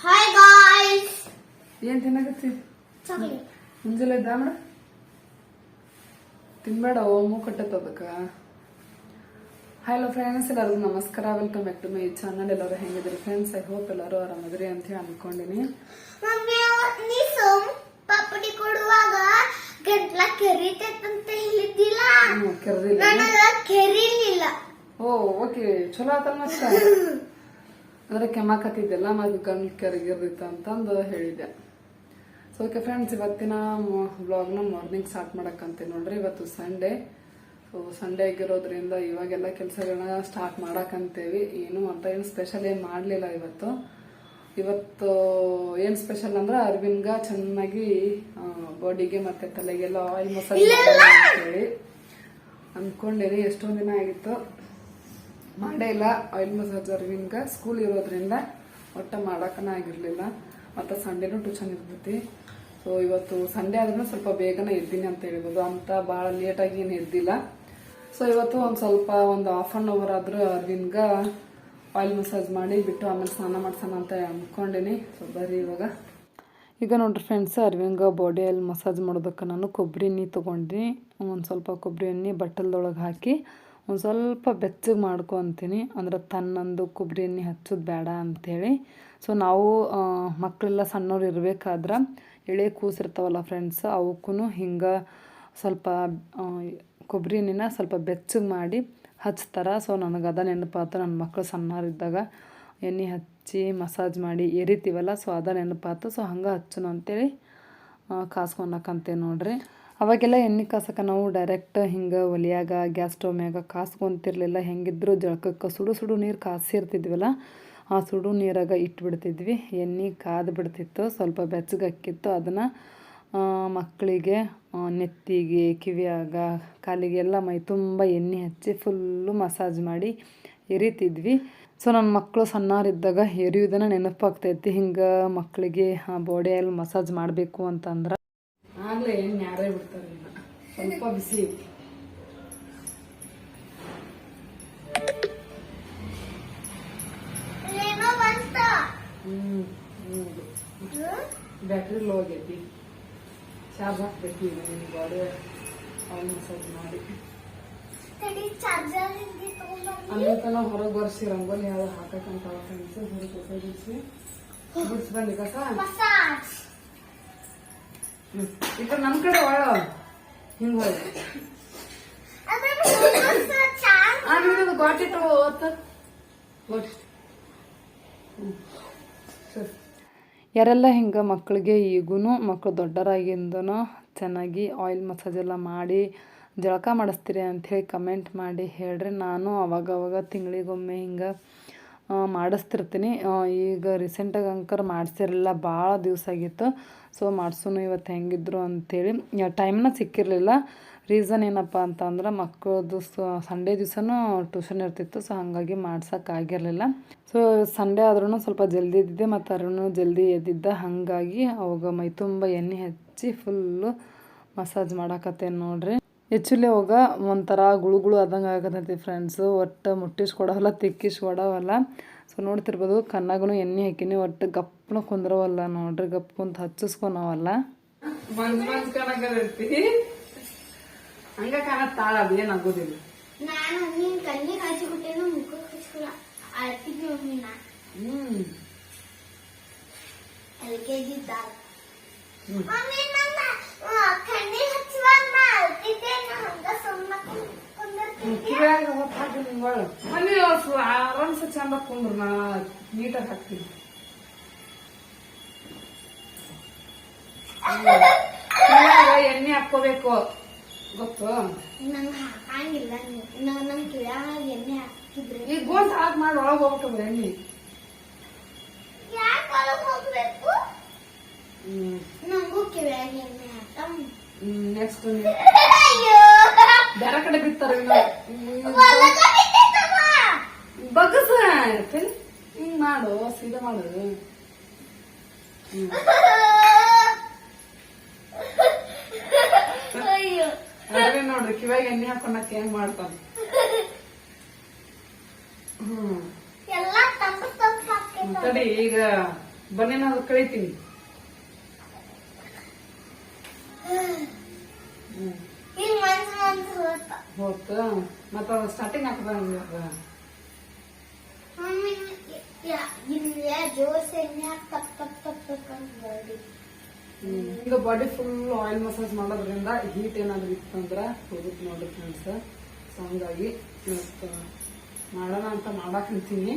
Hi guys ಏನ್ ತಿನ್ನಕತ್ತಿ? Chocolate ಮುಂಜಾನೆ ಇದ್ದ ಮೇಡ. ತಿನ್ಬೇಡ ಓಮು ಕಟ್ಟತ್ತ ಅದಕ್ಕ. ಹಲೋ ಫ್ರೆಂಡ್ಸ್ ಎಲ್ಲರಿಗೂ ನಮಸ್ಕಾರ. Welcome back to my channel ಎಲ್ಲರೂ ಹೆಂಗಿದ್ರಿ ಫ್ರೆಂಡ್ಸ್ ಐ ಹೋಪ್ ಎಲ್ಲರೂ ಆರಾಮದ್ರಿ ಅಂತ ಹೇಳಿ ಅನ್ಕೊಂಡಿನಿ ಪಾಪಡಿ ಕೊಡುವಾಗ ಗಂಟ್ಲ ಕೆರಿತೈತಂತ ಹೇಳಿದ್ದಿಲ್ಲ ಕೆರ್ದಿಲ್ಲ. ಓ ಓಕೆ ಚಲೋ ಆತಲ್ಲ ಮತ್ತ? ಅಂದ್ರೆ ಕೆಮ್ಮಕತ್ತಿದ್ದೆಲ್ಲ ಮತ್ತು ಗಂಟ್ ಕೆರಗಿರ್ದಿತ್ತ ಅಂತಂದು ಹೇಳಿದೆ ಸೊ ಓಕೆ ಫ್ರೆಂಡ್ಸ್ ಇವತ್ತಿನ ಬ್ಲಾಗ್ನ ಮಾರ್ನಿಂಗ್ ಸ್ಟಾರ್ಟ್ ಮಾಡಕ್ಕಂತೆ ನೋಡ್ರಿ. ಇವತ್ತು ಸಂಡೇ ಸೊ ಸಂಡೇ ಆಗಿರೋದ್ರಿಂದ ಇವಾಗೆಲ್ಲ ಕೆಲಸಗಳನ್ನ ಸ್ಟಾರ್ಟ್ ಮಾಡಕ್ಕಂತೇವಿ. ಏನು ಅಂತ ಏನು ಸ್ಪೆಷಲ್ ಏನು ಮಾಡಲಿಲ್ಲ ಇವತ್ತು. ಇವತ್ತು ಏನು ಸ್ಪೆಷಲ್ ಅಂದ್ರೆ ಅರವಿಂದ್ಗ ಚೆನ್ನಾಗಿ ಬಾಡಿಗೆ ಮತ್ತೆ ತಲೆಗೆಲ್ಲ ಆಯಿಲ್ ಮಸಾಜ್ ಅಂತೇಳಿ ಅನ್ಕೊಂಡೇನಿ ಎಷ್ಟೊಂದ್ ದಿನ ಆಗಿತ್ತು. ಮಾಡೇ ಇಲ್ಲ ಆಯಿಲ್ ಮಸಾಜ್ ಅರವಿಂದ್ಗ ಸ್ಕೂಲ್ ಇರೋದ್ರಿಂದ ಒಟ್ಟು ಮಾಡಕ್ಕನ ಆಗಿರಲಿಲ್ಲ. ಮತ್ತು ಸಂಡೇನೂ ಟ್ಯೂಷನ್ ಇರ್ತೈತಿ. ಸೊ ಇವತ್ತು ಸಂಡೇ ಆದ್ರೂ ಸ್ವಲ್ಪ ಬೇಗನೆ ಇದ್ದೀನಿ ಅಂತ ಹೇಳ್ಬೋದು. ಅಂತ ಭಾಳ ಲೇಟಾಗಿ ಏನು ಎದ್ದಿಲ್ಲ. ಸೊ ಇವತ್ತು ಒಂದು ಸ್ವಲ್ಪ ಒಂದು ಹಾಫ್ ಆನ್ ಅವರ್ ಆದ್ರೂ ಅರವಿಂದ್ಗ ಆಯಿಲ್ ಮಸಾಜ್ ಮಾಡಿ ಬಿಟ್ಟು ಆಮೇಲೆ ಸ್ನಾನ ಮಾಡ್ಸೋಣ ಅಂತ ಅಂದ್ಕೊಂಡಿನಿ ಸೊ ಬರ್ರಿ ಇವಾಗ. ಈಗ ನೋಡ್ರಿ ಫ್ರೆಂಡ್ಸ್ ಅರ್ವಿಂಗ ಬಾಡಿ ಆಯಿಲ್ ಮಸಾಜ್ ಮಾಡೋದಕ್ಕೆ ನಾನು ಕೊಬ್ಬರಿ ಎಣ್ಣೆ ತೊಗೊಂಡಿನಿ ಒಂದು ಸ್ವಲ್ಪ ಕೊಬ್ಬರಿ ಎಣ್ಣೆ ಬಟ್ಟಲ್ದೊಳಗೆ ಹಾಕಿ ಒಂದು ಸ್ವಲ್ಪ ಬೆಚ್ಚಗೆ ಮಾಡ್ಕೊತೀನಿ ಅಂದ್ರೆ ತನ್ನಂದು ಕೊಬ್ಬರಿ ಎಣ್ಣೆ ಹಚ್ಚೋದು ಬೇಡ ಅಂಥೇಳಿ ಸೊ ನಾವು ಮಕ್ಕಳೆಲ್ಲ ಸಣ್ಣವ್ರು ಇರಬೇಕಾದ್ರೆ ಎಳೆ ಕೂಸಿರ್ತಾವಲ್ಲ ಫ್ರೆಂಡ್ಸ್ ಅವಕ್ಕೂ ಹಿಂಗೆ ಸ್ವಲ್ಪ ಕೊಬ್ಬರಿ ಎಣ್ಣೆನ ಸ್ವಲ್ಪ ಬೆಚ್ಚಗೆ ಮಾಡಿ ಹಚ್ತಾರೆ. ಸೊ ನನಗೆ ಅದ ನೆನಪಾತು. ನನ್ನ ಮಕ್ಕಳು ಸಣ್ಣವರಿದ್ದಾಗ ಎಣ್ಣೆ ಹಚ್ಚಿ ಮಸಾಜ್ ಮಾಡಿ ಎರಿತೀವಲ್ಲ ಸೊ ಅದ ನೆನಪಾತು. ಸೊ ಹಂಗೆ ಹಚ್ಚೋಣ ಅಂತೇಳಿ ಕಾಸ್ಕೊಳಕಂತೆ ನೋಡ್ರಿ. ಅವಾಗೆಲ್ಲ ಎಣ್ಣೆ ಕಾಸಕ್ಕೆ ನಾವು ಡೈರೆಕ್ಟ್ ಹಿಂಗೆ ಒಲಿಯಾಗ ಗ್ಯಾಸ್ ಸ್ಟವ್ ಮ್ಯಾಗ ಕಾಸ್ಕೊಂತಿರ್ಲಿಲ್ಲ. ಹೆಂಗಿದ್ರು ಜಳಕಕ್ಕೆ ಸುಡು ಸುಡು ನೀರು ಕಾಸಿರ್ತಿದ್ವಲ್ಲ ಆ ಸುಡು ನೀರಾಗ ಇಟ್ಬಿಡ್ತಿದ್ವಿ. ಎಣ್ಣೆ ಕಾದು ಬಿಡ್ತಿತ್ತು ಸ್ವಲ್ಪ ಬೆಚ್ಚಗಾಕಿತ್ತು ಅದನ್ನು ಮಕ್ಕಳಿಗೆ ಆ, ನೆತ್ತಿಗೆ ಕಿವಿಯಾಗ ಕಾಲಿಗೆ ಎಲ್ಲ ಮೈ ತುಂಬ ಎಣ್ಣೆ ಹಚ್ಚಿ ಫುಲ್ಲು ಮಸಾಜ್ ಮಾಡಿ ಎರಿತಿದ್ವಿ. ಸೊ ನನ್ನ ಮಕ್ಕಳು ಸಣ್ಣವರಿದ್ದಾಗ ಎರಿಯೋದನ್ನು ನೆನಪಾಗ್ತೈತಿ. ಹಿಂಗೆ ಮಕ್ಕಳಿಗೆ ಬಾಡಿ ಆಯಿಲ್ ಮಸಾಜ್ ಮಾಡಬೇಕು ಅಂತಂದ್ರೆ ಆಗಲೇ ಎಣ್ಣೆ ಯಾರೇ ಬಿಡ್ತಾರೆ ಸ್ವಲ್ಪ ಬಿಸಿ ಬ್ಯಾಟ್ರಿ ಲೋ ಆಗೈತಿ. ಚಾರ್ಜ್ ಹಾಕ್ಬೇಕು ಈಗ ನಿನ್ನ ಬಾಡಿ ಆಯಿಲ್ ಮಸಾಜ್ ಮಾಡಿ. ಆಮೇಲೆ ತನ ಹೊರಗೆ ಬರ್ಸಿ ರಂಗೋಲಿ ಯಾವ್ದು ಹಾಕಕ್ಕಂತ ಹೊರಗೆ ಬಿಡಿಸಿ. ಬಿಡಿಸಿ ಬನ್ನಿ ಕಸ. ಈ ಕಡೆ ಹಿಂಗ ಹೊಳೆ ಯಾರೆಲ್ಲ ಹಿಂಗೆ ಮಕ್ಕಳಿಗೆ ಈಗೂ ಮಕ್ಕಳು ದೊಡ್ಡರಾಗಿಂದನೂ ಚೆನ್ನಾಗಿ ಆಯಿಲ್ ಮಸಾಜ್ ಎಲ್ಲ ಮಾಡಿ ಜಳಕ ಮಾಡಿಸ್ತೀರಿ ಅಂಥೇಳಿ ಕಮೆಂಟ್ ಮಾಡಿ ಹೇಳ್ರಿ. ನಾನು ಅವಾಗ ಅವಾಗ ತಿಂಗಳಿಗೊಮ್ಮೆ ಹಿಂಗೆ ಮಾಡಿಸ್ತಿರ್ತೀನಿ. ಈಗ ರೀಸೆಂಟಾಗಿ ಅಂಕರ್ ಮಾಡಿಸಿರಲಿಲ್ಲ, ಭಾಳ ದಿವಸ ಆಗಿತ್ತು. ಸೊ ಮಾಡಿಸೋನು ಇವತ್ತು ಹೆಂಗಿದ್ರು ಅಂಥೇಳಿ ಟೈಮ್ನ ಸಿಕ್ಕಿರಲಿಲ್ಲ. ರೀಸನ್ ಏನಪ್ಪ ಅಂತಂದ್ರೆ ಮಕ್ಕಳದು ಸಂಡೇ ದಿವಸನೂ ಟ್ಯೂಷನ್ ಇರ್ತಿತ್ತು ಸೊ ಹಾಗಾಗಿ ಮಾಡ್ಸೋಕ್ಕಾಗಿರಲಿಲ್ಲ ಸೊ ಸಂಡೇ ಆದ್ರೂ ಸ್ವಲ್ಪ ಜಲ್ದಿ ಎದ್ದಿದ್ದೆ, ಮತ್ತು ಅರುಣು ಜಲ್ದಿ ಎದ್ದಿದ್ದ. ಹಾಗಾಗಿ ಅವಾಗ ಮೈ ತುಂಬ ಎಣ್ಣೆ ಹಚ್ಚಿ ಫುಲ್ಲು ಮಸಾಜ್ ಮಾಡಾಕತ್ತೇನೆ ನೋಡ್ರಿ. ಆ್ಯಕ್ಚುಲಿ ಅವಾಗ ಒಂಥರ ಗುಳು ಗುಳು ಆದಂಗೆ ಆಗತೈತಿ ಫ್ರೆಂಡ್ಸು ಒಟ್ಟು ಮುಟ್ಟಿಸ್ಕೊಡವಲ್ಲ ತಿಕ್ಕಿಸ್ಕೊಡವಲ್ಲ ಸೊ ನೋಡ್ತಿರ್ಬೋದು ಕಣ್ಣಾಗೂ ಎಣ್ಣೆ ಹಾಕಿನಿ ಒಟ್ಟು ಗಪ್ಪನ ಕುಂದ್ರವಲ್ಲ ನೋಡ್ರಿ ಗಪ್ ಕುಂತ ಹಚ್ಚಿಸ್ಕೊನವಲ್ಲ ಮಂಜ್ ಮಂಜ್ ಕಣಕಿ ಹಂಗ ಕಾಣತ್ತಾಳ ಅದೇನು ಆಗೋದಿಲ್ಲ. ನಾನು ನೀನ್ ಕಣ್ಣಿಗೆ ಹಚ್ಚಿಬಿಟ್ಟೇನು ಮುಖಕ್ಕೆ ಹಚ್ಕೊಳ ಅಳ್ತಿದ್ವಿ ಮಮ್ಮಿ ನಾ. ಹ್ಮ್. ಎಲ್ ಕೆ ಜಿ ಇದ್ದಾಗ ಹ್ಮ್. ಮಮ್ಮಿ ನನ್ನ ಕಣ್ಣಿಗೆ ಹಚ್ಚುವಾಗ ನಾ ಅಳ್ತಿದ್ದೆ ನಾ ಹಂಗ ಸುಮ್ಮನೆ ಕುಂದಿರ್ತಿದ್ದೆ ಕಿವ್ಯಾಗ ಹೊತ್ತು ಹಾಕಿ ನಿಂಗಳು ಮನೆ ಆರಾಮ್ಸ ಚಂದ ಕುಂದ್ರು ನಾ ನೀಟಾಗಿ ಹಾಕ್ತೀನಿ ಕಿವ್ಯಾಗ ಎಣ್ಣೆ ಹಾಕ್ಕೋಬೇಕು ಗೊತ್ತು ನಂಗೆ ಹಾಕಂಗಿಲ್ಲ ನೀವು ನಾ- ನನ್ ಕಿವ್ಯಾಗ ಎಣ್ಣೆ ಹಾಕಿದ್ರೆ ಈಗ ಗೋಲ್ ಹಾಕಿ ಮಾಡಿ ಒಳಗೆ ಹೋಗ್ಬೇಕಂದ್ರೆ ಎಣ್ಣೆ ಯಾಕೆ ಒಳಗೆ ಹೋಗ್ಬೇಕು ಹ್ಮ್ ನಂಗೂ ಕಿವ್ಯಾಗ ಎಣ್ಣೆ ಹಾಕಂ ನೆಕ್ಸ್ಟ್ ಬೇರೆ ಕಡೆ ಬಿಟ್ಟಿತ್ತಮ್ಮ. ಬಗ್ಗಸ. ಹಿಂಗ್ ಮಾಡು ಸೀದಾ ಮಾಡು. ಅದೇ ನೋಡ್ರಿ ಕಿವಾಗ ಎಣ್ಣೆ ಹಾಕೊಂಡಕ್ಕೆ ಹೆಂಗ್ ಮಾಡ್ತಾನ ಹ್ಮ್. ತಡಿ ಈಗ ಬನ್ನಿ ನಾವು ಕಳಿತೀನಿ ಹ್ಮ್ ಈಗ ಮನ್ಸು ಮನ್ಸು ಹೋತ ಹೋತು ಮತ್ತ ಅದು ಸ್ಟಾರ್ಟಿಂಗ್ ಹಾಕ್ದಂಗ ಮಮ್ಮಿ ಯಾ- ಇಲ್ಲ ಜೋರ್ಸೆ ಯಾಕೆ ತಪ್ ತಪ್ ತಪ್ ತಪ್ ಸ್ಟಾರ್ಟಿಂಗ್ ಬರ್ದಿ ಈಗ ಬಾಡಿ ಫುಲ್ ಆಯಿಲ್ ಮಸಾಜ್ ಮಾಡೋದ್ರಿಂದ ಹೀಟ್ ಏನಾದ್ರು ಇತ್ತಂದ್ರ ಹೋಗುತ್ತೆ ನೋಡ್ರಿ ಫ್ರೆಂಡ್ಸ್ ಸೊ ಹಂಗಾಗಿ ಮಾಡೋಣ ಅಂತ ಮಾಡಾಕ್ ನಿಂತೀನಿ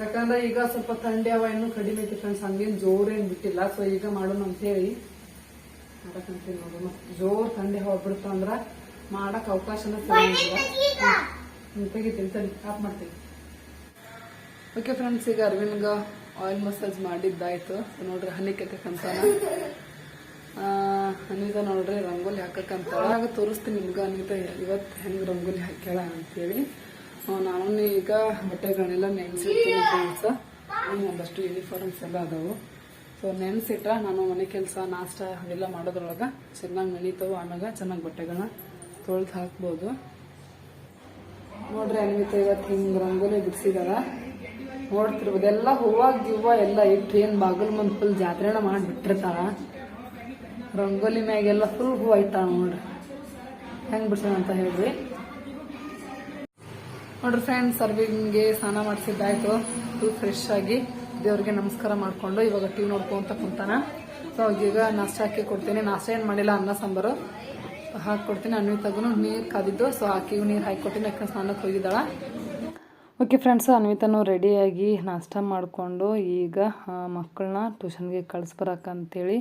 ಯಾಕಂದ್ರೆ ಈಗ ಸ್ವಲ್ಪ ಥಂಡಿ ಅವ ಇನ್ನೂ ಕಡಿಮೆ ಐತಿ ಫ್ರೆಂಡ್ಸ್ ಹಂಗೇನು ಜೋರ್ ಏನ್ ಬಿಟ್ಟಿಲ್ಲ. ಸೊ ಈಗ ಮಾಡೋಣ ಅಂತ ಹೇಳಿ. ಮಾಡಕ್ ಅಂತೀನಿ ನೋಡೋಣ ಜೋರ್ ತಂದೆ ಹೋಗ್ಬಿಡ್ತು ಅಂದ್ರ ಮಾಡಕ್ ಅವಕಾಶನ ತೆಗಿತೀನಿ ತಡಿ ಆಫ್ ಮಾಡ್ತೀನಿ. ಓಕೆ ಫ್ರೆಂಡ್ಸ್ ಈಗ ಅರವಿಂದ್ಗ ಆಯಿಲ್ ಮಸಾಜ್ ಮಾಡಿದ್ದಾಯ್ತು. ನೋಡ್ರಿ ಹನಿ ಕಟ್ಟಕಂತ ಅನಿತಾ ನೋಡ್ರಿ ರಂಗೋಲಿ ಹಾಕಕ್ಕಂತ ಆಗ ತೋರಿಸ್ತೀನಿ ನಿಮ್ಗೆ ಅನಿತಾ ಇವತ್ತು ಹೆಂಗ್ ರಂಗೋಲಿ ಹಾಕ್ಯಾಳ ಅಂತೇಳಿ. ನಾನು ಈಗ ಬಟ್ಟೆಗಳನ್ನೆಲ್ಲ ನೆನೆಸಿರ್ತೀನಿ ಫ್ರೆಂಡ್ಸ್ ಒಂದಷ್ಟು ಯೂನಿಫಾರ್ಮ್ಸ್ ಎಲ್ಲ ಅದಾವು. ಸೊ ನೆನ್ಸಿಟ್ರ ನಾನು ಮನೆ ಕೆಲಸ, ನಾಷ್ಟ ಅವೆಲ್ಲ ಮಾಡೋದ್ರೊಳಗೆ ಚೆನ್ನಾಗಿ ನೆನೀತಾವು ಆಮ್ಯಾಗ ಚೆನ್ನಾಗಿ ಬಟ್ಟೆಗಳನ್ನ ತೊಳೆದು ಹಾಕ್ಬೋದು. ನೋಡ್ರಿ ಅನ್ವಿತ ಇವತ್ತು ಹಿಂಗ್ ರಂಗೋಲಿ ಬಿಡಿಸಿದಾರ. ನೋಡ್ತಿರ್ಬೋದು ಎಲ್ಲ ಹೂವ, ಗಿವ್ವ ಎಲ್ಲ ಇಟ್ಟು ಏನು ಬಾಗಲ್ ಮುಂದೆ ಫುಲ್ ಜಾತ್ರೆನ ಮಾಡಿ ಬಿಟ್ಟಿರ್ತಾರ ರಂಗೋಲಿ ಮ್ಯಾಗೆಲ್ಲ ಫುಲ್ ಹೂವು ಇಟ್ಟಾಳ ನೋಡ್ರಿ. ಹೆಂಗ್ ಬಿಡ್ಸೋಣ ಅಂತ ಹೇಳ್ರಿ. ನೋಡ್ರಿ ಫ್ರೆಂಡ್ಸ್ ಸರ್ವಿಂಗ್ಗೆ ಸ್ನಾನ ಮಾಡಿಸಿದ್ದಾಯ್ತು. ಫುಲ್ ಫ್ರೆಶ್ ಆಗಿ. ದೇವ್ರಿಗೆ ನಮಸ್ಕಾರ ಮಾಡಿಕೊಂಡು ಇವಾಗ ಟಿವಿ ನೋಡ್ಕೊಂತ ಕುಂತಾನ. ಸೊ ಈಗ ನಾಷ್ಟ ಹಾಕಿ ಕೊಡ್ತೀನಿ. ನಾಷ್ಟ ಏನು ಮಾಡಿಲ್ಲ? ಅನ್ನ, ಸಾಂಬಾರು. ಹಾಕೊಡ್ತೀನಿ ಅನ್ವಿತಾಗೂ ನೀರು ಕಾದಿದ್ದು. ಸೊ ಆಕಿಗೂ ನೀರು ಹಾಕಿ ಕೊಟ್ಟಿನಿ ಯಾಕಂದ್ರೆ ಸ್ನಾನಕ್ಕೆ ಹೋಗಿದ್ದಾಳ. ಓಕೆ ಫ್ರೆಂಡ್ಸ್ ಅನ್ವಿತನು ರೆಡಿಯಾಗಿ ನಾಷ್ಟ ಮಾಡಿಕೊಂಡು ಈಗ ಮಕ್ಕಳನ್ನ ಟ್ಯೂಷನ್ಗೆ ಕಳಿಸ್ಬರಕ್ಕಂತೇಳಿ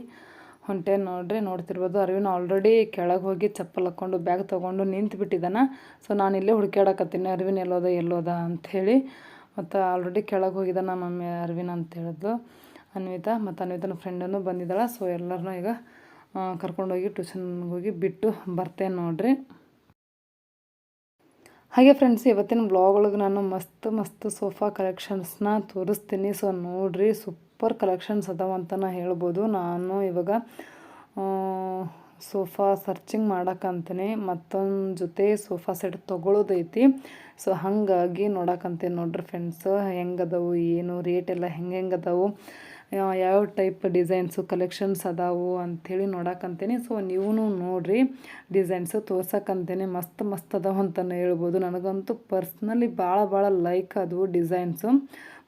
ಹೊಂಟೆ. ನೋಡ್ರಿ, ನೋಡ್ತಿರ್ಬೋದು. ಅರಿವಿನ ಆಲ್ರೆಡಿ ಕೆಳಗೆ ಹೋಗಿ ಚಪ್ಪಲ್ ಹಾಕ್ಕೊಂಡು ಬ್ಯಾಗ್ ತೊಗೊಂಡು ನಿಂತು ಬಿಟ್ಟಿದ್ದಾನೆ ಸೊ ನಾನು ಇಲ್ಲೇ ಹುಡುಕ್ಯಾಡಕತ್ತೀನಿ. ಅರವಿನ್ ಎಲ್ಲೋದ ಎಲ್ಲೋದ ಅಂಥೇಳಿ ಮತ್ತು ಆಲ್ರೆಡಿ ಕೆಳಗೆ ಹೋಗಿದ್ದಾನ ಮಮ್ಮಿ ಅರವಿಂದ್ ಅಂತ ಹೇಳಿದ್ಲು, ಅನ್ವಿತಾ. ಮತ್ತು ಅನ್ವಿತನ ಫ್ರೆಂಡನ್ನು ಬಂದಿದ್ದಾಳೆ. ಸೊ ಎಲ್ಲರನ್ನೂ ಈಗ ಕರ್ಕೊಂಡೋಗಿ ಟ್ಯೂಷನ್ಗೆ ಹೋಗಿ ಬಿಟ್ಟು ಬರ್ತೇನೆ ನೋಡ್ರಿ. ಹಾಗೆ ಫ್ರೆಂಡ್ಸ್ ಇವತ್ತಿನ ಬ್ಲಾಗ್ ಒಳಗೆ ನಾನು ಮಸ್ತ್ ಮಸ್ತ್ ಸೋಫಾ ಕಲೆಕ್ಷನ್ಸ್ನ ತೋರಿಸ್ತೀನಿ. ಸೊ ನೋಡ್ರಿ ಸೂಪರ್ ಕಲೆಕ್ಷನ್ಸ್ ಅದಾವಂತ ಹೇಳ್ಬೋದು. ನಾನು ಇವಾಗ ಸೋಫಾ ಸರ್ಚಿಂಗ್ ಮಾಡಕ್ಕಂತೀನಿ ಮತ್ತೊಂದು ಜೊತೆ ಸೋಫಾ ಸೆಟ್ ತೊಗೊಳ್ಳೋದೈತಿ ಸೊ ಹಾಗಾಗಿ ನೋಡಕ್ಕಂತೀನಿ ನೋಡ್ರಿ ಫ್ರೆಂಡ್ಸ್ ಹೆಂಗದವು, ಏನು ರೇಟ್ ಎಲ್ಲ ಹೆಂಗೆ ಹೆಂಗೆ ಅದಾವು ಯಾವ ಟೈಪ್ ಡಿಸೈನ್ಸು ಕಲೆಕ್ಷನ್ಸ್ ಅದಾವು ಅಂಥೇಳಿ ನೋಡಕ್ಕಂತೇನೆ. ಸೊ ನೀವು ನೋಡಿರಿ ಡಿಸೈನ್ಸು ತೋರ್ಸಕ್ಕಂತೇನೆ ಮಸ್ತ್ ಮಸ್ತ್ ಅದಾವ ಅಂತಲೇ ಹೇಳ್ಬೋದು. ನನಗಂತೂ ಪರ್ಸ್ನಲಿ ಭಾಳ ಭಾಳ ಲೈಕ್ ಅದು ಡಿಸೈನ್ಸು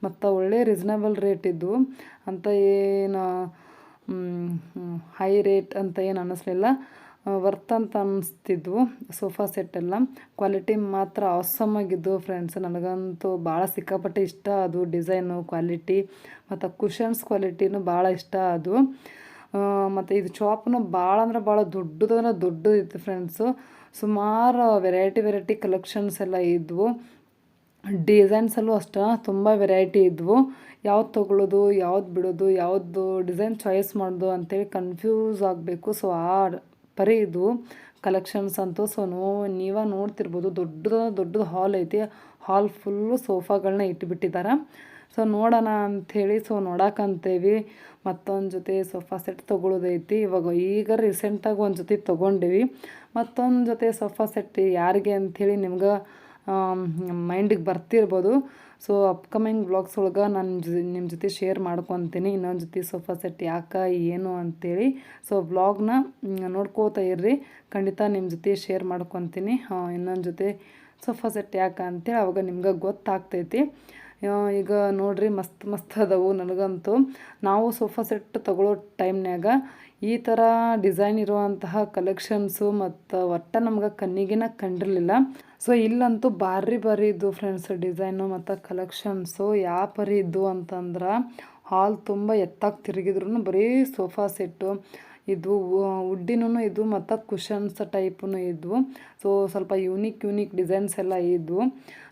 ಮತ್ತು ಒಳ್ಳೆ ರೀಸನಬಲ್ ರೇಟ್ ಇದ್ದು ಅಂತ ಏನು ಹೈ ರೇಟ್ ಅಂತ ಏನು ಅನ್ನಿಸ್ಲಿಲ್ಲ ವರ್ತ್ ಅಂತ ಅನ್ನಿಸ್ತಿದ್ವು ಸೋಫಾ ಸೆಟ್ಟೆಲ್ಲ ಕ್ವಾಲಿಟಿ ಮಾತ್ರ ಆಗಿದ್ವು ಫ್ರೆಂಡ್ಸ್ ನನಗಂತೂ ಭಾಳ ಸಿಕ್ಕಾಪಟ್ಟೆ ಇಷ್ಟ ಅದು ಡಿಸೈನು, ಕ್ವಾಲಿಟಿ, ಮತ್ತು ಕುಷನ್ಸ್ ಕ್ವಾಲಿಟಿನೂ ಭಾಳ ಇಷ್ಟ ಅದು. ಮತ್ತು ಇದು ಶಾಪ್ನು ಭಾಳ ಅಂದ್ರೆ ಭಾಳ ದೊಡ್ಡದಂದ್ರೆ ದೊಡ್ಡದಿತ್ತು ಫ್ರೆಂಡ್ಸು ಸುಮಾರು ವೆರೈಟಿ ವೆರೈಟಿ ಕಲೆಕ್ಷನ್ಸ್ ಎಲ್ಲ ಇದ್ವು. ಡಿಸೈನ್ಸಲ್ಲೂ ಅಷ್ಟೇ, ತುಂಬ ವೆರೈಟಿ ಇದ್ವು. ಯಾವ್ದು ತೊಗೊಳ್ಳೋದು ಯಾವ್ದು ಬಿಡೋದು, ಯಾವುದು ಡಿಸೈನ್ ಚಾಯ್ಸ್ ಮಾಡೋದು ಅಂತೇಳಿ ಕನ್ಫ್ಯೂಸ್ ಆಗಬೇಕು. ಸೊ ಆ ಪರಿ ಇದು ಕಲೆಕ್ಷನ್ಸ್ ಅಂತೂ ಸೊ ನೋ, ನೀವೇ ನೋಡ್ತಿರ್ಬೋದು, ದೊಡ್ಡದ, ದೊಡ್ಡದು ಹಾಲ್ ಐತಿ. ಹಾಲ್ ಫುಲ್ಲು ಸೋಫಾಗಳನ್ನ ಇಟ್ಬಿಟ್ಟಿದ್ದಾರೆ ಸೊ ನೋಡೋಣ ಅಂಥೇಳಿ ಸೊ ನೋಡಕ್ಕಂತೇವಿ ಮತ್ತೊಂದು ಜೊತೆ ಸೋಫಾ ಸೆಟ್ ತೊಗೊಳೋದೈತಿ. ಇವಾಗ ಈಗ ರೀಸೆಂಟಾಗಿ ಒಂದು ಜೊತೆ ತೊಗೊಂಡಿವಿ. ಮತ್ತೊಂದು ಜೊತೆ ಸೋಫಾ ಸೆಟ್ ಯಾರಿಗೆ ಅಂಥೇಳಿ ನಿಮ್ಗೆ ಮೈಂಡಿಗೆ ಬರ್ತಿರ್ಬೋದು. ಸೊ ಅಪ್ಕಮಿಂಗ್ ಬ್ಲಾಗ್ಸ್ ಒಳಗೆ ನಾನು ನಿಮ್ಮ ಜೊತೆ ಶೇರ್ ಮಾಡ್ಕೊತೀನಿ. ಇನ್ನೊಂದು ಜೊತೆ ಸೋಫಾ ಸೆಟ್ ಯಾಕೆ, ಏನು ಅಂತೇಳಿ. ಸೊ ಬ್ಲಾಗ್ನ ನೋಡ್ಕೋತಾ ಇರ್ರಿ. ಖಂಡಿತ ನಿಮ್ಮ ಜೊತೆ ಶೇರ್ ಮಾಡ್ಕೊತೀನಿ. ಇನ್ನೊಂದು ಜೊತೆ ಸೋಫಾ ಸೆಟ್ ಯಾಕೆ ಅಂತೇಳಿ ಅವಾಗ ನಿಮ್ಗೆ ಗೊತ್ತಾಗ್ತೈತಿ. ಈಗ ನೋಡ್ರಿ ಮಸ್ತ್ ಮಸ್ತ್ ಅದಾವು ನನಗಂತೂ. ನಾವು ಸೋಫಾ ಸೆಟ್ ತಗೊಳ್ಳೋ ಟೈಮ್ನ್ಯಾಗ ಈ ಥರ ಡಿಸೈನ್ ಇರುವಂತಹ ಕಲೆಕ್ಷನ್ಸು ಮತ್ತು ಒಟ್ಟು ನಮ್ಗೆ ಕಣ್ಣಿಗಿನ ಕಂಡಿರಲಿಲ್ಲ. ಸೊ ಇಲ್ಲಂತೂ ಭಾರಿ ಭಾರಿ ಇದ್ದು ಫ್ರೆಂಡ್ಸ್ ಡಿಸೈನು ಮತ್ತು ಕಲೆಕ್ಷನ್ಸು ಯಾವ ಪರಿ ಇದ್ದು ಅಂತಂದ್ರೆ ಹಾಲ್ ತುಂಬ ಎತ್ತಾಗಿ ತಿರುಗಿದ್ರು ಬರೀ ಸೋಫಾ ಸೆಟ್ಟು ಇದು ವುಡ್ಡಿನೂ ಇದ್ವು ಮತ್ತು ಕುಷನ್ಸ್ ಟೈಪೂ ಇದ್ವು. ಸೊ ಸ್ವಲ್ಪ ಯೂನಿಕ್ ಯೂನಿಕ್ ಡಿಸೈನ್ಸ್ ಎಲ್ಲ ಇದ್ವು.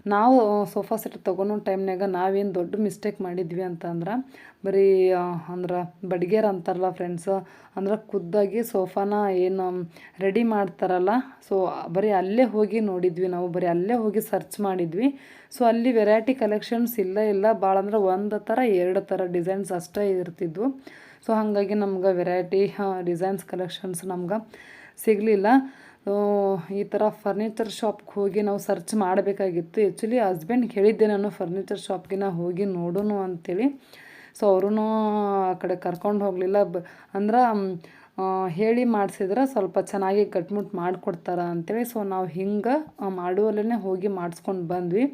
ನಾವು ಸೋಫಾ ಸೆಟ್ ತೊಗೊಳೋ ಟೈಮ್ನಾಗ ನಾವೇನು ದೊಡ್ಡ ಮಿಸ್ಟೇಕ್ ಮಾಡಿದ್ವಿ ಅಂತಂದ್ರೆ, ಬರೀ ಅಂದ್ರೆ ಬಡಿಗೇರ್ ಅಂತಾರಲ್ಲ ಫ್ರೆಂಡ್ಸ್ ಅಂದ್ರೆ ಖುದ್ದಾಗಿ ಸೋಫಾನ ಏನು ರೆಡಿ ಮಾಡ್ತಾರಲ್ಲ ಸೊ ಬರೀ ಅಲ್ಲೇ ಹೋಗಿ ನೋಡಿದ್ವಿ ನಾವು, ಬರೀ ಅಲ್ಲೇ ಹೋಗಿ ಸರ್ಚ್ ಮಾಡಿದ್ವಿ. ಸೊ ಅಲ್ಲಿ ವೆರೈಟಿ ಕಲೆಕ್ಷನ್ಸ್ ಇಲ್ಲ ಇಲ್ಲ ಭಾಳ ಅಂದ್ರೆ ಒಂದು ಥರ ಎರಡು ಥರ ಡಿಸೈನ್ಸ್ ಅಷ್ಟೇ ಇರ್ತಿದ್ವು. ಸೊ ಹಾಗಾಗಿ ನಮ್ಗೆ ವೆರೈಟಿ ಡಿಸೈನ್ಸ್ ಕಲೆಕ್ಷನ್ಸ್ ನಮ್ಗೆ ಸಿಗಲಿಲ್ಲ. ಈ ಥರ ಫರ್ನಿಚರ್ ಶಾಪ್ಗೆ ಹೋಗಿ ನಾವು ಸರ್ಚ್ ಮಾಡಬೇಕಾಗಿತ್ತು. ಆ್ಯಕ್ಚುಲಿ ಹಸ್ಬೆಂಡ್ ಹೇಳಿದ್ದೆ ನಾನು ಫರ್ನಿಚರ್ ಶಾಪ್ಗಿನ ಹೋಗಿ ನೋಡೋಣ ಅಂತೇಳಿ. ಸೊ ಅವರೂ ಆ ಕಡೆ ಕರ್ಕೊಂಡು ಹೋಗಲಿಲ್ಲ. ಬ, ಅಂದ್ರೆ ಹೇಳಿ ಮಾಡಿಸಿದ್ರೆ ಸ್ವಲ್ಪ ಚೆನ್ನಾಗಿ ಕಟ್ಮುಟ್ ಮಾಡಿಕೊಡ್ತಾರ ಅಂತೇಳಿ. ಸೊ ನಾವು ಹಿಂಗೆ ಮಾಡುವಲ್ಲೇ ಹೋಗಿ ಮಾಡಿಸ್ಕೊಂಡು ಬಂದ್ವಿ.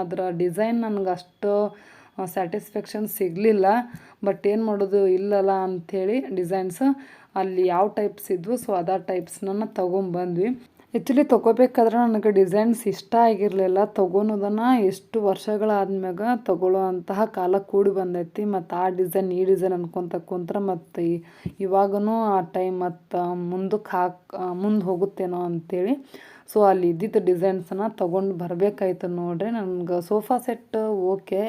ಅದರ ಡಿಸೈನ್ ನನಗೆ ಅಷ್ಟು ಸ್ಯಾಟಿಸ್ಫ್ಯಾಕ್ಷನ್ ಸಿಗಲಿಲ್ಲ. ಬಟ್ ಏನು ಮಾಡೋದು ಇಲ್ಲಲ್ಲ ಅಂಥೇಳಿ ಡಿಸೈನ್ಸ್ ಅಲ್ಲಿ ಯಾವ ಟೈಪ್ಸ್ ಇದ್ವು ಸೊ ಅದ ಟೈಪ್ಸ್ನ ತೊಗೊಂಬಂದ್ವಿ ಆ್ಯಕ್ಚುಲಿ ತೊಗೋಬೇಕಾದ್ರೆ ನನಗೆ ಡಿಸೈನ್ಸ್ ಇಷ್ಟ ಆಗಿರಲಿಲ್ಲ. ತೊಗೊಳೋದನ್ನು ಎಷ್ಟು ವರ್ಷಗಳಾದ್ಮ್ಯಾಗ ತೊಗೊಳ್ಳೋ ಅಂತಹ ಕಾಲ ಕೂಡಿ ಬಂದೈತಿ. ಮತ್ತು ಆ ಡಿಸೈನ್ ಈ ಡಿಸೈನ್ ಅನ್ಕೊತ ಕುಂತ್ರೆ ಮತ್ತು ಇವಾಗೂ ಆ ಟೈಮ್ ಮತ್ತು ಮುಂದಕ್ಕೆ ಹಾಕ್, ಮುಂದೆ ಹೋಗುತ್ತೇನೋ ಅಂಥೇಳಿ ಸೊ ಅಲ್ಲಿ ಇದ್ದಿದ್ದ ಡಿಸೈನ್ಸನ್ನು ತೊಗೊಂಡು ಬರಬೇಕಾಯ್ತು ನೋಡ್ರಿ. ನನಗೆ ಸೋಫಾ ಸೆಟ್ ಓಕೆ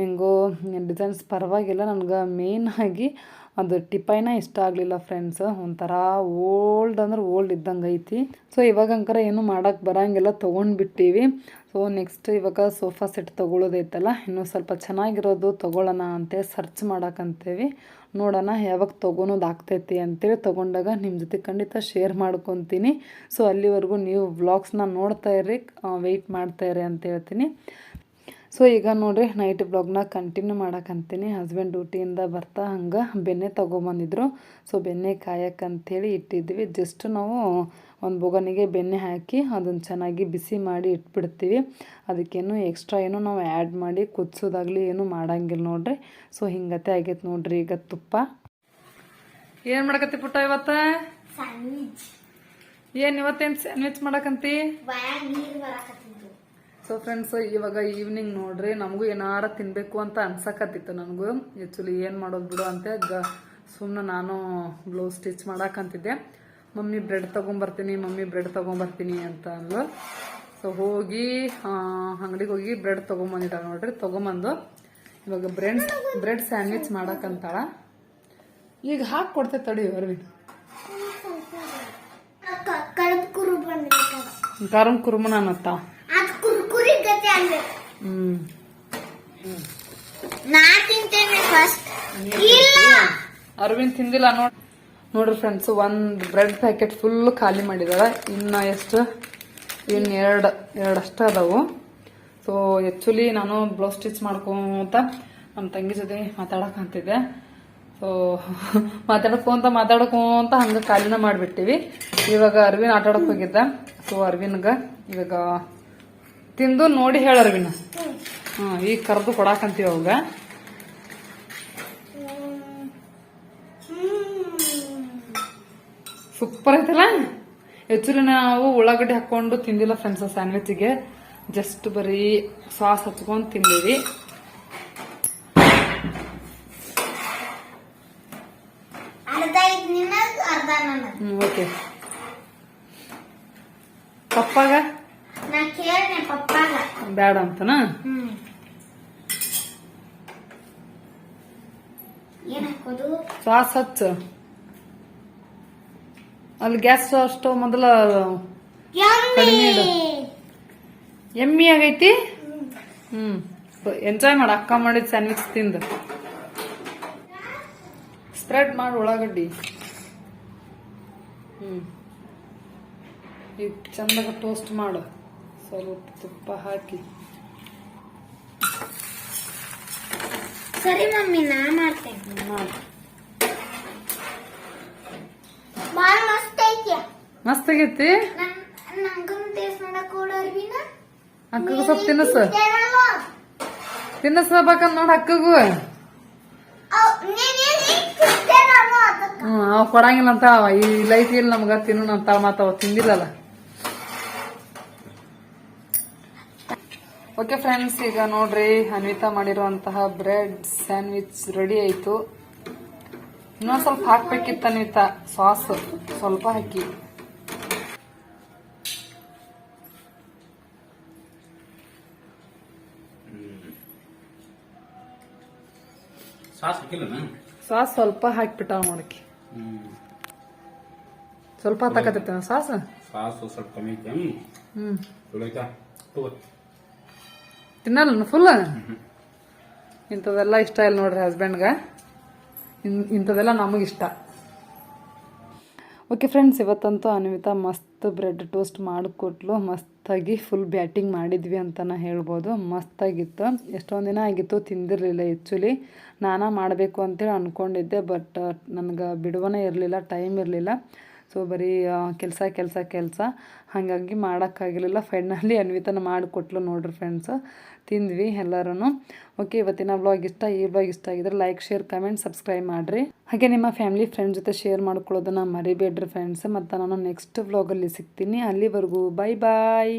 ಹಿಂಗೋ ಡಿಸೈನ್ಸ್ ಪರವಾಗಿಲ್ಲ. ನನಗೆ ಆಗಿ ಅದು ಟಿಪೈನ ಇಷ್ಟ ಆಗಲಿಲ್ಲ ಫ್ರೆಂಡ್ಸ್ ಒಂಥರ ಓಲ್ಡ್ ಅಂದ್ರೆ ಓಲ್ಡ್ ಇದ್ದಂಗೆ ಐತಿ. ಸೊ ಇವಾಗ ಅಂಕರ ಏನು ಮಾಡೋಕ್ಕೆ ಬರೋಂಗಿಲ್ಲ, ತೊಗೊಂಡ್ಬಿಟ್ಟಿವಿ. ಸೊ ನೆಕ್ಸ್ಟ್ ಇವಾಗ ಸೋಫಾ ಸೆಟ್ ತೊಗೊಳೋದೈತಲ್ಲ ಇನ್ನೂ ಸ್ವಲ್ಪ ಚೆನ್ನಾಗಿರೋದು ತೊಗೊಳ್ಳೋಣ ಅಂತೇಳಿ ಸರ್ಚ್ ಮಾಡೋಕ್ಕಂತೇವಿ ನೋಡೋಣ ಯಾವಾಗ ತೊಗೊಳೋದು ಆಗ್ತೈತಿ ಅಂತೇಳಿ ತೊಗೊಂಡಾಗ ನಿಮ್ಮ ಜೊತೆ ಖಂಡಿತ ಶೇರ್ ಮಾಡ್ಕೊತೀನಿ. ಸೊ ಅಲ್ಲಿವರೆಗೂ ನೀವು ವ್ಲಾಗ್ಸ್ನ ನೋಡ್ತಾ ಇರ್ರಿ ವೆಯ್ಟ್ ಮಾಡ್ತಾ ಇರಿ ಅಂತ ಹೇಳ್ತೀನಿ. ಸೊ ಈಗ ನೋಡ್ರಿ ನೈಟ್ ಬ್ಲಾಗ್ನ ಕಂಟಿನ್ಯೂ ಮಾಡಕ್ಕಂತೀನಿ ಹಸ್ಬೆಂಡ್ ಡ್ಯೂಟಿಯಿಂದ ಬರ್ತಾ ಹಂಗೆ ಬೆಣ್ಣೆ ತೊಗೊಂಬಂದಿದ್ರು. ಸೊ ಬೆಣ್ಣೆ ಕಾಯಕ್ಕಂಥೇಳಿ ಇಟ್ಟಿದ್ವಿ. ಜಸ್ಟ್ ನಾವು ಒಂದು ಬೊಗನಿಗೆ ಬೆಣ್ಣೆ ಹಾಕಿ ಅದನ್ನು ಚೆನ್ನಾಗಿ ಬಿಸಿ ಮಾಡಿ ಇಟ್ಬಿಡ್ತೀವಿ. ಅದಕ್ಕೇನು ಎಕ್ಸ್ಟ್ರಾ ಏನು ನಾವು ಆ್ಯಡ್ ಮಾಡಿ ಕುದಿಸೋದಾಗಲಿ ಏನು ಮಾಡಂಗಿಲ್ಲ ನೋಡ್ರಿ. ಸೊ ಹಿಂಗತೆ ಆಗೈತೆ ನೋಡ್ರಿ ಈಗ ತುಪ್ಪ. ಏನು ಮಾಡಕತ್ತಿ ಪುಟ್ಟ ಇವತ್ತ? ಏನು ಇವತ್ತೇನು ಸ್ಯಾಂಡ್ವಿಚ್ ಮಾಡಕಂತಿ? ಸೊ ಫ್ರೆಂಡ್ಸ್ ಇವಾಗ ಈವ್ನಿಂಗ್ ನೋಡ್ರಿ ನಮಗೂ ಏನಾರ ತಿನ್ಬೇಕು ಅಂತ ಅನ್ಸಕತ್ತಿತ್ತು ನನಗೂ. ಆ್ಯಕ್ಚುಲಿ ಏನು ಮಾಡೋದು ಬಿಡು ಅಂತ ಸುಮ್ಮನೆ ನಾನು ಬ್ಲೌಸ್ ಸ್ಟಿಚ್ ಮಾಡಕ್ಕಂತಿದ್ದೆ ಮಮ್ಮಿ ಬ್ರೆಡ್ ತೊಗೊಂಬರ್ತೀನಿ ಮಮ್ಮಿ ಬ್ರೆಡ್ ತೊಗೊಂಬರ್ತೀನಿ ಅಂತ ಅಂದ್ಲು. ಸೊ ಹೋಗಿ ಅಂಗಡಿಗೆ ಹೋಗಿ ಬ್ರೆಡ್ ತೊಗೊಂಬಂದಿದ್ದಾಳೆ ನೋಡ್ರಿ ತೊಗೊಂಬಂದು. ಇವಾಗ ಬ್ರೆಡ್ ಬ್ರೆಡ್ ಸ್ಯಾಂಡ್ವಿಚ್ ಮಾಡಕ್ಕಂತಾಳ ಈಗ ಹಾಕಿ ಕೊಡ್ತೇವೆ ತಡಿ ಅರವಿಂದ್. ಕುರು ಕುರುಮನ ಅನ್ನತ್ತ? ಹ್ಮ್ ನಾ ಅರವಿಂದ್ ತಿಂದಿಲ್ಲ, ನೋಡ್ ನೋಡ್ರಿ ಫ್ರೆಂಡ್ಸ್ ಒಂದ್ ಬ್ರೆಡ್ ಪ್ಯಾಕೆಟ್ ಫುಲ್ ಖಾಲಿ ಮಾಡಿದಾರ. ಇನ್ನ ಎಷ್ಟು? ಇನ್ ಎರಡ್ ಎರಡ್ ಅಷ್ಟ ಅದಾವು. ಸೊ ಆಕ್ಚುಲಿ ನಾನು ಬ್ಲೌಸ್ ಸ್ಟಿಚ್ ಮಾಡ್ಕೊಂತ ನಮ್ಮ ತಂಗಿ ಜೊತೆ ಮಾತಾಡಕ್ ಅಂತಿದ್ದೆ. ಸೊ ಮಾತಾಡ್ಕೊಂತ ಮಾತಾಡ್ಕೊಂತ ಹಂಗ ಖಾಲಿನ ಮಾಡ್ಬಿಟ್ಟಿವಿ. ಇವಾಗ ಅರವಿಂದ್ ಆಟ ಆಡಕ್ ಹೋಗಿದ್ದ. ಸೊ ಅರವಿಂದ್ಗ ಇವಾಗ ತಿಂದು ನೋಡಿ ಹೇಳ ವಿನ. ಈಗ ಕರೆದು ಕೊಡಾಕಂತೀವಿ ಅವಾಗ. ಸೂಪರ್ ಐತಲ್ಲ? ಆಕ್ಚುಲಿ ನಾವು ಉಳ್ಳಾಗಡ್ಡಿ ಹಾಕೊಂಡು ತಿಂದಿಲ್ಲ ಫ್ರೆಂಡ್ಸ್ ಸ್ಯಾಂಡ್ವಿಚ್ಗೆ ಜಸ್ಟ್ ಬರೀ ಸಾಸ್ ಹಚ್ಕೊಂಡು ತಿಂದೀವಿ. ಓಕೆ ಪಪ್ಪಾಗ ನಾ ಅಂತನ ಪಪ್ಪಾಗ ಬ್ಯಾಡ ಅಂತನಾ? ಹ್ಮ್. ಏನ್ ಹಾಕೋದು ಸಾಸ್ ಹಚ್ಚ. ಅಲ್ಲಿ ಗ್ಯಾಸ್ ಸ್ಟವ್ ಮೊದಲ ಕಡಿಮೆ ಇಡು. ಎಮ್ಮಿ ಆಗೈತಿ? ಹ್ಮ್. ಎಂಜಾಯ್ ಮಾಡ ಅಕ್ಕ ಮಾಡಿದ ಸ್ಯಾಂಡ್ವಿಚ್ ತಿಂದು. ಸ್ಪ್ರೆಡ್ ಮಾಡಿ ಉಳ್ಳಾಗಡ್ಡಿ. ಹ್ಮ್. ಈಗ ಚಂದಾಗ ಟೋಸ್ಟ್ ಮಾಡು. ಸ್ವಲ್ಪ ತುಪ್ಪ ಹಾಕಿ. ಸರಿ ಮಮ್ಮಿ ನಾ ಮಾಡ್ತೇನೆ. ಮಾಡು. ಬಾಳ ಮಸ್ತ್ ಐತಿ ಮಸ್ತ್ ಆಗೈತಿ? ನಂಗನ್ ಟೇಸ್ಟ್ ಮಾಡಕ್ ಕೊಡೋರ್ವಿನ ಅಕ್ಕಗೂ ಸ್ವಲ್ಪ ತಿನ್ನಸ. ತಿನ್ನಸ್ಬೇಕಂತ ನೋಡ ಅಕ್ಕಗೂ. ಹ್ಮ್ ಅವ್ ಕೊಡಂಗಿಲ್ಲ ಅಂತ ಅವ. ಈ ಲೈಫ್ ಇಲ್ಲ ನಮ್ಗ ತಿನ್ನು ಅಂತ ಮಾತಾವ ತಿಂದಿಲ್ಲಲ್ಲ. ಓಕೆ ಫ್ರೆಂಡ್ಸ್ ಈಗ ನೋಡ್ರಿ ಅನ್ವಿತಾ ಮಾಡಿರುವಂತಹ ಬ್ರೆಡ್ ಸ್ಯಾಂಡ್ವಿಚ್ ರೆಡಿ ಆಯ್ತು. ಇನ್ನೊಂದ್ ಸ್ವಲ್ಪ ಹಾಕ್ಬೇಕಿತ್ತು ಅನ್ವಿತಾ ಸಾಸ್ ಸ್ವಲ್ಪ ಹಾಕಿ. ಸಾಸ್ ಸ್ವಲ್ಪ ಹಾಕ್ಬಿಟ್ಟ ನೋಡಕ್ಕೆ ಸ್ವಲ್ಪ ಹಾಕತ್ತೈತೆ ಸಾಸ್ ಸಾಸ್ ಸ್ವಲ್ಪ ಕಮ್ಮಿ ಹ್ಮ್. ತಿನ್ನಲ್ಲ ಫುಲ್ ಇಂಥದೆಲ್ಲ ಇಷ್ಟ ಇಲ್ಲ ನೋಡ್ರಿ ಹಸ್ಬೆಂಡ್ಗೆ ಇಂಥದೆಲ್ಲ ಇಷ್ಟ. ಓಕೆ ಫ್ರೆಂಡ್ಸ್ ಇವತ್ತಂತೂ ಅನ್ವಿತಾ ಮಸ್ತ್ ಮಸ್ತ್ ಬ್ರೆಡ್ ಟೋಸ್ಟ್ ಮಾಡಿಕೊಟ್ಲು. ಮಸ್ತಾಗಿ ಫುಲ್ ಬ್ಯಾಟಿಂಗ್ ಮಾಡಿದ್ವಿ ಅಂತಲೇ ಹೇಳ್ಬೋದು. ಮಸ್ತಾಗಿತ್ತು. ಎಷ್ಟೊಂದು ದಿನ ಆಗಿತ್ತು ತಿಂದಿರಲಿಲ್ಲ ಆ್ಯಕ್ಚುಲಿ ನಾನಾ ಮಾಡಬೇಕು ಅಂತೇಳಿ ಅಂದ್ಕೊಂಡಿದ್ದೆ ಬಟ್ ನನಗೆ ಬಿಡುವನೇ ಇರಲಿಲ್ಲ ಟೈಮ್ ಇರಲಿಲ್ಲ. ಸೊ ಬರೀ ಕೆಲಸ ಕೆಲಸ ಕೆಲಸ. ಹಾಗಾಗಿ ಮಾಡೋಕ್ಕಾಗಿರಲಿಲ್ಲ. ಫೈನಲಿ ಅನ್ವಿತನ ಮಾಡಿಕೊಟ್ಲು ನೋಡ್ರಿ ಫ್ರೆಂಡ್ಸ್ ತಿಂದ್ವಿ ಎಲ್ಲರೂ ಓಕೆ ಇವತ್ತಿನ ವ್ಲಾಗ್ ಇಷ್ಟ, ಈ ಬ್ಲಾಗ್ ಇಷ್ಟ ಆಗಿದ್ರೆ ಲೈಕ್ ಶೇರ್ ಕಮೆಂಟ್ ಸಬ್ಸ್ಕ್ರೈಬ್ ಮಾಡಿರಿ. ಹಾಗೆ ನಿಮ್ಮ ಫ್ಯಾಮಿಲಿ ಫ್ರೆಂಡ್ ಜೊತೆ ಶೇರ್ ಮಾಡ್ಕೊಳ್ಳೋದನ್ನ ಮರಿಬೇಡ್ರಿ ಫ್ರೆಂಡ್ಸ್ ಮತ್ತು ನಾನು ನೆಕ್ಸ್ಟ್ ವ್ಲಾಗಲ್ಲಿ ಸಿಗ್ತೀನಿ. ಅಲ್ಲಿವರೆಗೂ ಬೈ ಬಾಯ್